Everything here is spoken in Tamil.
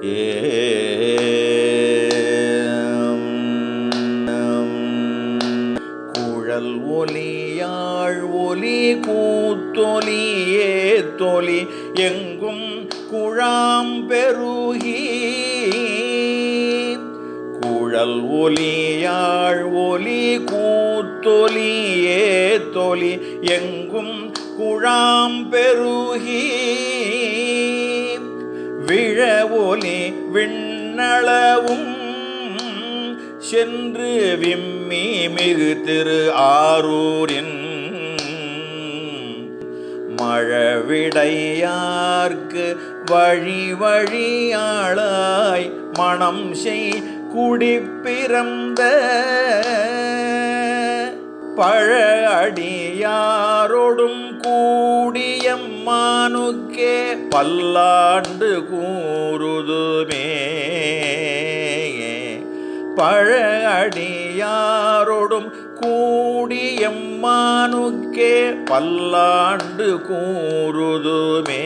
குழல் ஒலியாழ் ஒலி கூத்தொலி ஏத்தொலி எங்கும் குழாம் பெருகி. குழல் ஒலியாழ் ஒலி கூத்தொலி ஏத்தொலி எங்கும் குழாம் பெருகி. விழ ஒலி விண்ணளவும். சென்று விம்மி மிகு திரு ஆரூரின் மழவிடையார்க்கு வழி வழியாளாய் மணம் செய் குடிப்பிறந்த பழ அடியாரோடும் கூடி பெருமானுக்கே பல்லாண்டு கூறுதுமே. பழ அடியாரோடும் கூடியம்மானுக்கே பல்லாண்டு கூறுதுமே.